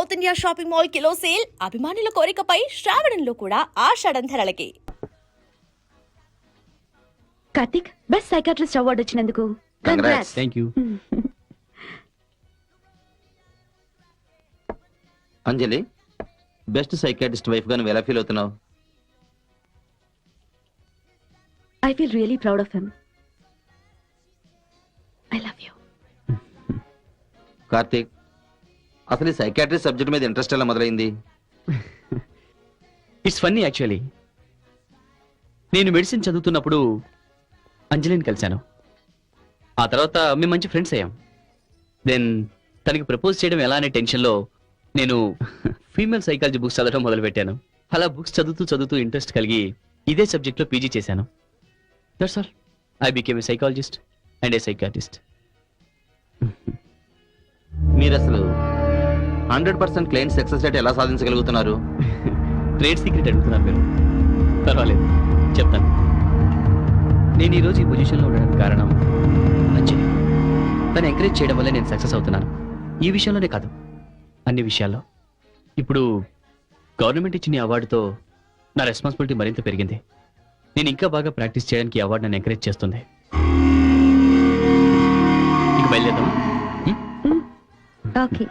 South India shopping mall kilo sale అభిమానుల కోరికపై శ్రావణంలో కూడా ఆషాఢం ధరలకి కార్తిక్ బెస్ట్ సైకాట్రిస్ట్ అవార్డు వచ్చినందుకు. Congrats. Congrats. Thank you Anjali best psychiatrist వైఫ్గా నువ్వు ఎలా ఫీల్ అవుతున్నావు? I feel really proud of him I love you Karthik అసలు ఈ సైకాట్రిస్ట్ సబ్జెక్ట్ మీద ఇంట్రెస్ట్ ఎలా మొదలైంది? ఇట్స్ ఫన్నీ యాక్చువల్లీ నేను మెడిసిన్ చదువుతున్నప్పుడు అంజలిని కలిశాను. ఆ తర్వాత మేము మంచి ఫ్రెండ్స్ అయ్యాం. దెన్ తనకి ప్రపోజ్ చేయడం ఎలా అనే టెన్షన్లో నేను ఫీమేల్ సైకాలజీ బుక్స్ చదవడం మొదలుపెట్టాను. అలా బుక్స్ చదువుతూ చదువుతూ ఇంట్రెస్ట్ కలిగి ఇదే సబ్జెక్ట్లో పీజీ చేశాను. That's all I became a psychologist and a psychiatrist మీరు అసలు hundred percent client success rate ఎలా సాధించగలుగుతున్నారు? ట్రేడ్ సీక్రెట్ అడుగుతున్నారు మీరు. పర్వాలేదు. చెప్తాను. నేను ఈరోజు ఈ పొజిషన్లో ఉండడానికి కారణం అంజలి. తను ఎంకరేజ్ చేయడం వల్లే నేను సక్సెస్ అవుతున్నాను. ఈ విషయంలోనే కాదు. అన్ని విషయాల్లో. ఇప్పుడు గవర్నమెంట్ ఇచ్చిన ఈ అవార్డుతో నా రెస్పాన్సిబిలిటీ మరింత పెరిగింది. నేను ఇంకా బాగా ప్రాక్టీస్ చేయడానికి ఈ అవార్డు నన్ను ఎంకరేజ్ చేస్తుంది. ఇక బయలుదేద్దాం ఓకే.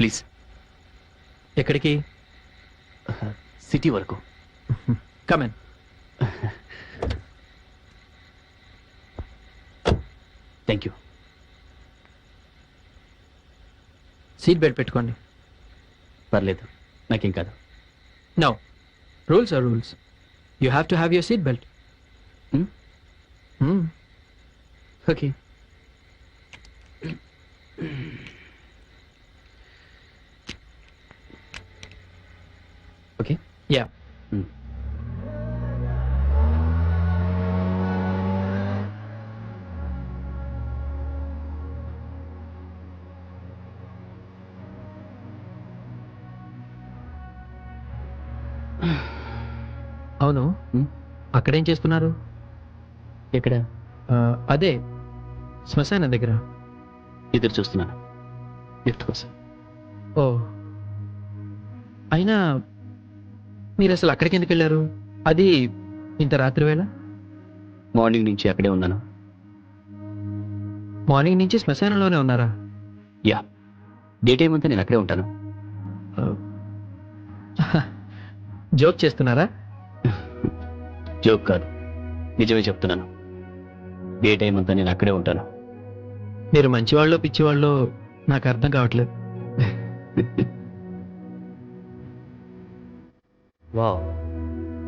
ప్లీజ్. ఎక్కడికి? సిటీ వరకు. Come on thank you seat belt పెట్టుకోండి. పర్లేదు. నాకేం కాదు. No rules are rules you have to have your seat belt? Okay okay yeah Hmm. అవును. Hmm? అక్కడేం చేస్తున్నారు? ఎక్కడ? అదే శ్మశానం దగ్గర. ఎదురు చూస్తున్నాను. లిఫ్ట్ కోసం ఓ. అయినా మీరు అసలు అక్కడికి ఎందుకు వెళ్ళారు అది ఇంత రాత్రి వేళ? మార్నింగ్ నుంచి అక్కడే ఉన్నాను. మార్నింగ్ నుంచి శ్మశానంలోనే ఉన్నారా? యా. డే టైం అంతా నేను అక్కడే ఉంటాను. జోక్ చేస్తున్నారా? జోక్ కాదు. నిజమే చెప్తున్నాను. డే టైం అంతా నేను అక్కడే ఉంటాను. మీరు మంచివాళ్ళో పిచ్చివాళ్ళో నాకు అర్థం కావట్లేదు. వావ్.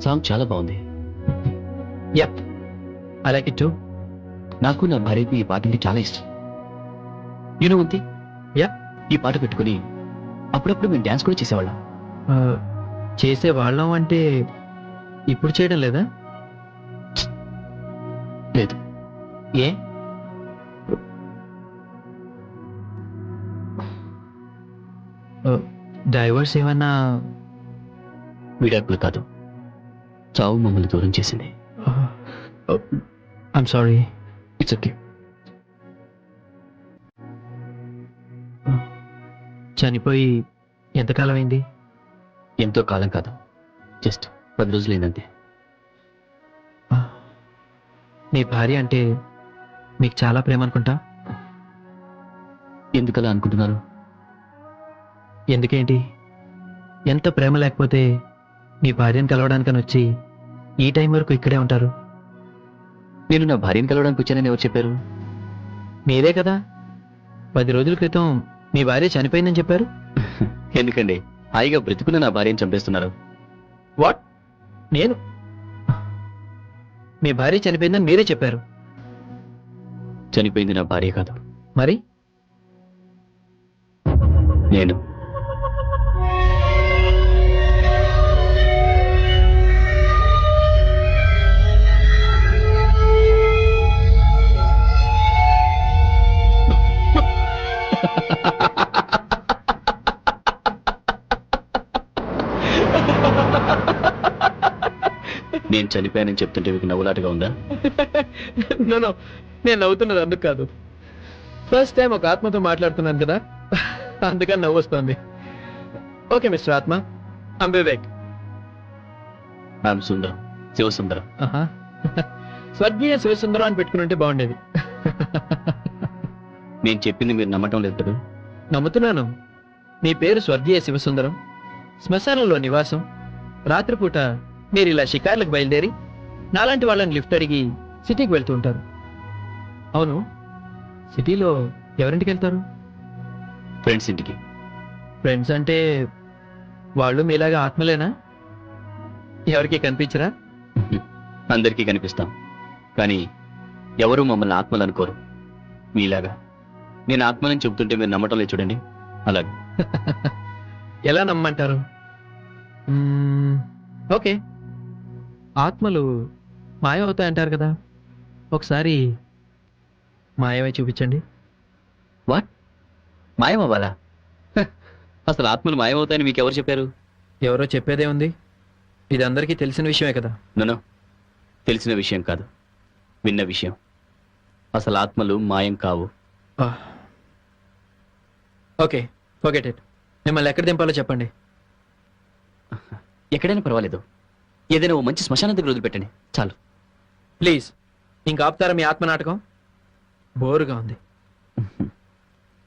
సాంగ్ చాలా బాగుంది. Yup I like it too నాకు నా భార్యకి ఈ పాట అంటే చాలా ఇష్టం. యూనో ఉంది యా ఈ పాట పెట్టుకుని అప్పుడప్పుడు మేము డ్యాన్స్ కూడా చేసేవాళ్ళం. చేసే వాళ్ళం అంటే ఇప్పుడు చేయడం లేదా? లేదు. ఏ? డైవర్స్ ఏమన్నా విడాకులు కాదు. చావు మమ్మల్ని దూరం చేసింది. ఐమ్ సారీ ఇట్స్ ఓకే చనిపోయి ఎంతకాలం అయింది ఎంతో కాలం కాదు. జస్ట్ పది రోజులు అయిందంతే మీ భార్య అంటే మీకు చాలా ప్రేమ అనుకుంటా ఎందుకలా అనుకుంటున్నారు? ఎందుకేంటి? ఎంత ప్రేమ లేకపోతే మీ భార్యను కలవడానికని వచ్చి ఈ టైం వరకు ఇక్కడే ఉంటారు. నేను నా భార్యను కలవడానికి వచ్చానని ఎవరు చెప్పారు? మీరే కదా. పది రోజుల క్రితం మీ భార్య చనిపోయిందని చెప్పారు. ఎందుకండి? హాయిగా బ్రతుకున్న నా భార్యను చంపేస్తున్నారు. వాట్? నేను? మీ భార్య చనిపోయిందని మీరే చెప్పారు. చనిపోయింది నా భార్య కాదు. మరి? నేను. నేను చనిపోయానని చెప్తుంటే మీకు నవ్వులాటగా ఉందా? నో నో నేను నవ్వుతున్నది అందుకు కాదు. ఫస్ట్ టైం ఒక ఆత్మతో మాట్లాడుతున్నాను కదా అందుకని నవ్వు వస్తుంది ఓకే మిస్టర్ ఆత్మ. I'm Vivek I'm Sundaram. శివసుందరం. ఆహా. స్వర్గీయ శివసుందరం అని పెట్టుకుని బాగుండేది. నేను చెప్పింది మీరు నమ్మటం లేదు కదా? నమ్ముతున్నాను. మీ పేరు స్వర్గీయ శివసుందరం. శ్మశానంలో నివాసం. రాత్రిపూట మీరు ఇలా షికార్లకు బయలుదేరి నాలాంటి వాళ్ళని లిఫ్ట్ అడిగి సిటీకి వెళ్తూ ఉంటారు. అవును సిటీలో ఎవరింటికి వెళ్తారు? ఫ్రెండ్స్ ఇంటికి. ఫ్రెండ్స్ అంటే వాళ్ళు మీలాగా ఆత్మలేనా? ఎవరికి కనిపించరా? అందరికీ కనిపిస్తాం. కానీ ఎవరు మమ్మల్ని ఆత్మలు అనుకోరు మీలాగా. నేను ఆత్మలని చెబుతుంటే మీరు నమ్మటం లేదు చూడండి. అలాగే. ఎలా నమ్మంటారు? మ్మ్, ఓకే. ఆత్మలు మాయమవుతాయంటారు కదా. ఒకసారి మాయమై చూపించండి. వాట్? మాయమవ్వాలా? అసలు ఆత్మలు మాయమవుతాయని మీకు ఎవరు చెప్పారు? ఎవరో చెప్పేదే ఉంది. ఇది అందరికీ తెలిసిన విషయమే కదా. నన్ను తెలిసిన విషయం కాదు. విన్న విషయం. అసలు ఆత్మలు మాయం కావు. Okay it. మిమ్మల్ని ఎక్కడ దింపాలో చెప్పండి. ఎక్కడైనా పర్వాలేదు. ఏదైనా ఓ మంచి శ్మశానం దగ్గర వదిలిపెట్టండి. చాలు. ప్లీజ్ ఇంకా ఆపుతారా మీ ఆత్మ నాటకం? బోరుగా ఉంది.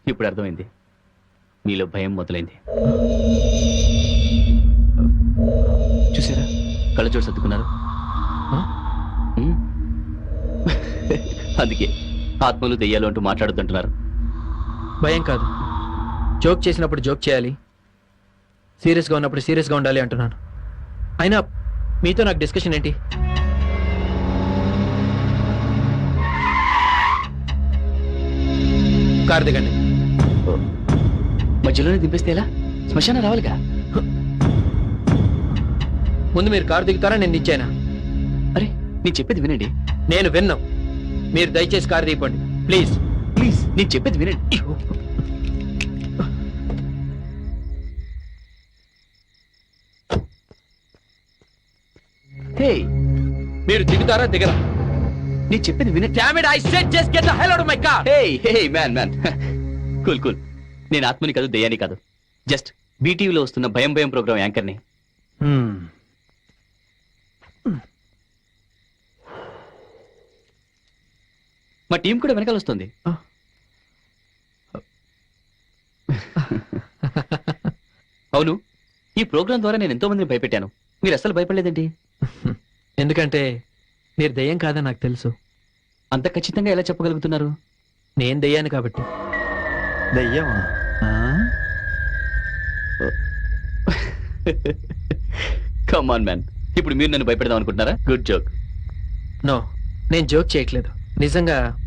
ఇప్పుడు అర్థమైంది. మీలో భయం మొదలైంది. చూసారా? కళ్ళ చోటు సర్దుకున్నారు. అందుకే ఆత్మలు దెయ్యాలు అంటూ మాట్లాడొద్దంటున్నారు. భయం కాదు. జోక్ చేసినప్పుడు జోక్ చేయాలి. సీరియస్గా ఉన్నప్పుడు సీరియస్గా ఉండాలి అంటున్నాను. అయినా మీతో నాకు డిస్కషన్ ఏంటి? కారు దిగండి. మధ్యలోనే దింపేస్తే ఎలా? శ్మశానం రావాలిగా? ముందు మీరు కారు దిగుతారా? నేను ఇచ్చానా అరే నేను చెప్పేది వినండి. నేను విన్నాం. మీరు దయచేసి కారు దిగిపోండి. ప్లీజ్. ప్లీజ్ నేను చెప్పేది వినండి. హే మీరు దిగుతారా దిగరా? నేను చెప్పేది Damn it, I said just get the hell out of my car! Hey hey man man. Cool cool. నేను ఆత్మని కాదు దయ్యాని కాదు. జస్ట్ బీటీవీలో వస్తున్న భయం భయం ప్రోగ్రామ్ యాంకర్ని. Hmm. మా టీం కూడా వెనకాల వస్తుంది. అవును ఈ ప్రోగ్రాం ద్వారా నేను ఎంతో మందిని భయపెట్టాను. మీరు అసలు భయపడలేదండి ఎందుకంటే మీరు దయ్యం కాదని నాకు తెలుసు. అంత ఖచ్చితంగా ఎలా చెప్పగలుగుతున్నారు? నేను దయ్యాను కాబట్టి. దయ్యమా? కమాన్ మ్యాన్ ఇప్పుడు మీరు నన్ను భయపెడదాం అనుకుంటున్నారా? గుడ్ జోక్ నో నేను జోక్ చేయట్లేదు. నిజంగా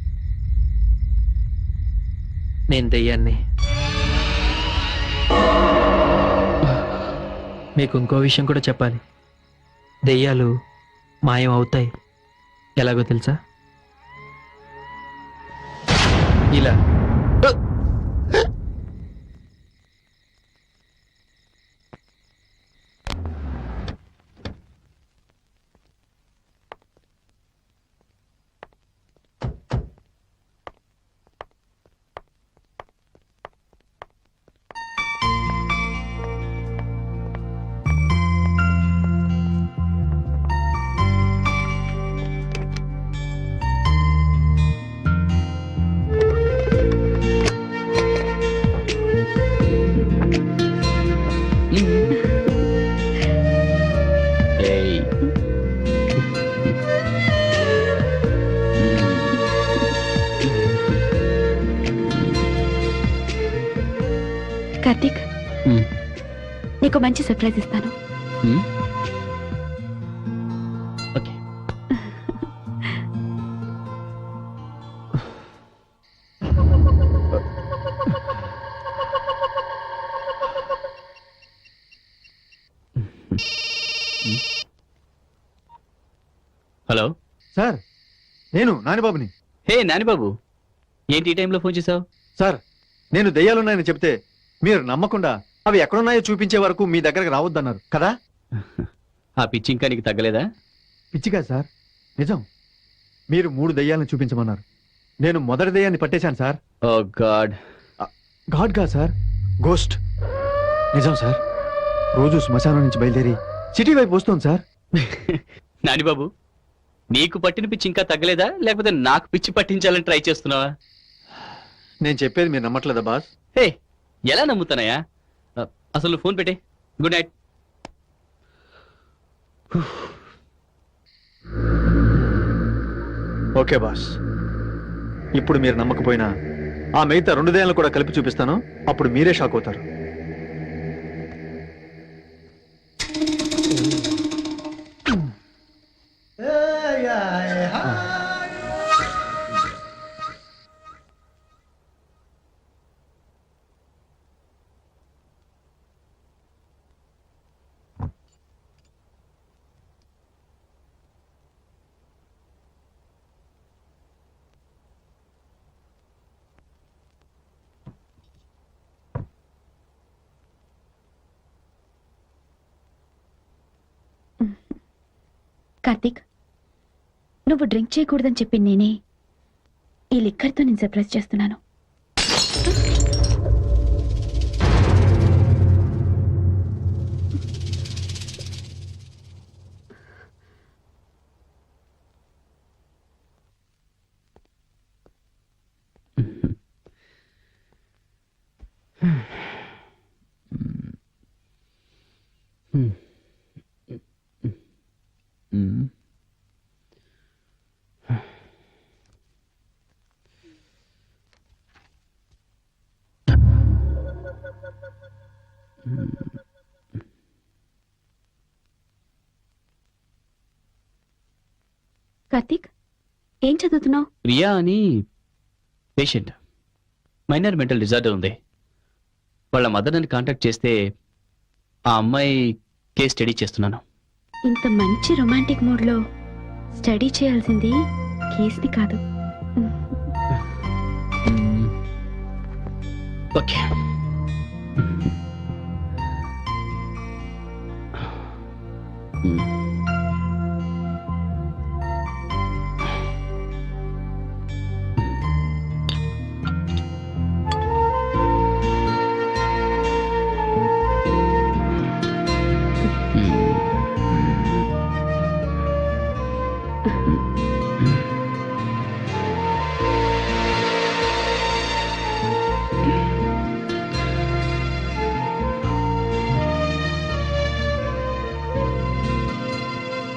నేను దెయ్యాన్ని. మీకు ఇంకో విషయం కూడా చెప్పాలి. దెయ్యాలు మాయం అవుతాయి ఎలాగో తెలుసా? మంచి సర్ప్రైజ్ ఇస్తాను. Hmm? ఓకే. హలో. సార్ నేను నానిబాబుని. హే నానిబాబు. ఏంటి ఈ టైంలో ఫోన్ చేసావు సార్ నేను దెయ్యాలున్నాయని చెప్తే మీరు నమ్మకుండా అవి ఎక్కడున్నాయో చూపించే వరకు మీ దగ్గరకు రావద్దన్నారు కదా? ఆ పిచ్చి ఇంకా నీకు తగ్గలేదా? పిచ్చిగా సార్. నిజం. మీరు మూడు దెయ్యాలను చూపించమన్నారు. నేను మొదటి దెయ్యాన్ని పట్టేశాను సార్. Oh god. గాడ్గా సార్. గోస్ట్. నిజం సార్. రోజు శ్మశానం నుంచి బయలుదేరి సిటీ వైపు వస్తుంది సార్. నానిబాబు నీకు పట్టిన పిచ్చి ఇంకా తగ్గలేదా? లేకపోతే నాకు పిచ్చి పట్టించాలని ట్రై చేస్తున్నావా? నేను చెప్పేది మీరు నమ్మట్లేదా బాస్? హే ఎలా నమ్ముతానయ్యా అ, అసలు ఫోన్ పెట్టే. Good night okay boss. ఇప్పుడు మీరు నమ్మకపోయినా ఆ మిగతా రెండు దెయ్యాలను కూడా కలిపి చూపిస్తాను. అప్పుడు మీరే షాక్ అవుతారు. కార్తీక్ నువ్వు డ్రింక్ చేయకూడదని చెప్పి నేనే ఈ లిక్కర్తో నేను సర్ప్రైజ్ చేస్తున్నాను. కార్తీక్ ఏం చదువుతున్నావు? ప్రియా అని పేషెంట్. మైనర్ మెంటల్ డిజార్డర్ ఉంది. వాళ్ళ మదర్ని కాంటాక్ట్ చేస్తే ఆ అమ్మాయి కేస్ స్టడీ చేస్తున్నాను. ఇంత మంచి రొమాంటిక్ మూడ్లో స్టడీ చేయాల్సింది కేస్ని కాదు. ఓకే. 嗯。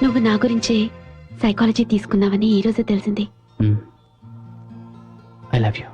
నువ్వు నా గురించే సైకాలజీ తీసుకున్నావని ఈ తెలిసింది. I love you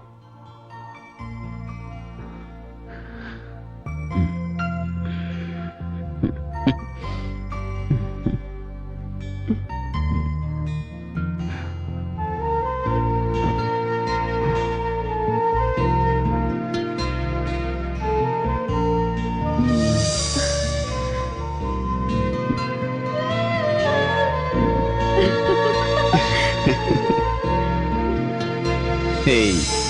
Ei!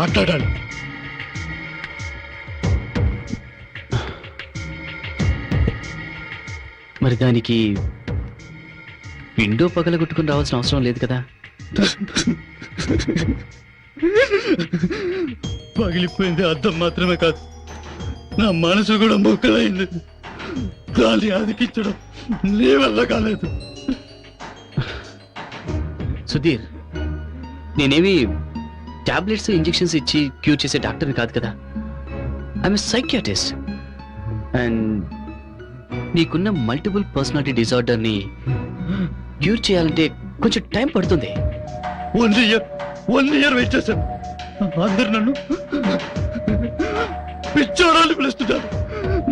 మాట్లాడాలి. మరి దానికి విండో పగలగొట్టుకుని రావాల్సిన అవసరం లేదు కదా? పగిలిపోయింది అర్థం మాత్రమే కాదు. నా మనసు కూడా మొక్కలైంది. దాన్ని అదికించడం నీ వల్ల కాలేదు. సుధీర్ నేనేమి టాబ్లెట్స్ ఇంజెక్షన్స్ ఇచ్చి క్యూర్ చేసే డాక్టర్ని కాదు కదా. ఐఎమ్ సైకియాటిస్ట్ అండ్ నీకున్న మల్టిపుల్ పర్సనాలిటీ డిజార్డర్ని క్యూర్ చేయాలంటే కొంచెం టైం పడుతుంది. One year one year wait చేశాను. అందరు నన్ను పిచ్చోడాలు పిలుస్తున్నారు.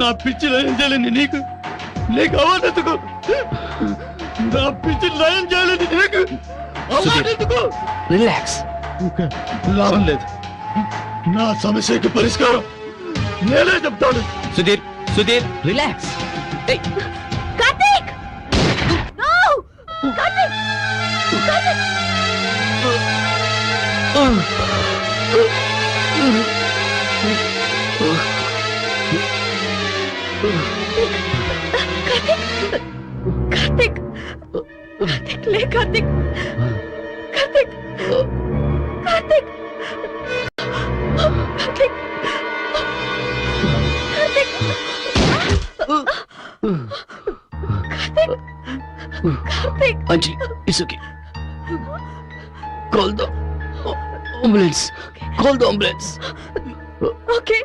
నా పిచ్చి లయం చేయాలని నీకు నీకు అవార్డు నా పిచ్చి లయం చేయాలని నీకు అవార్డు రిలాక్స్ లాభం లేదు. నా సమస్యకి పరిష్కారం నేనే చెప్తాను. సుధీర్ సుధీర్ రిలాక్స్. కార్తీక్! నో! కార్తీక్! కార్తీక్! కార్తీక్! లే Karthik! Call the ambulance call the ambulance okay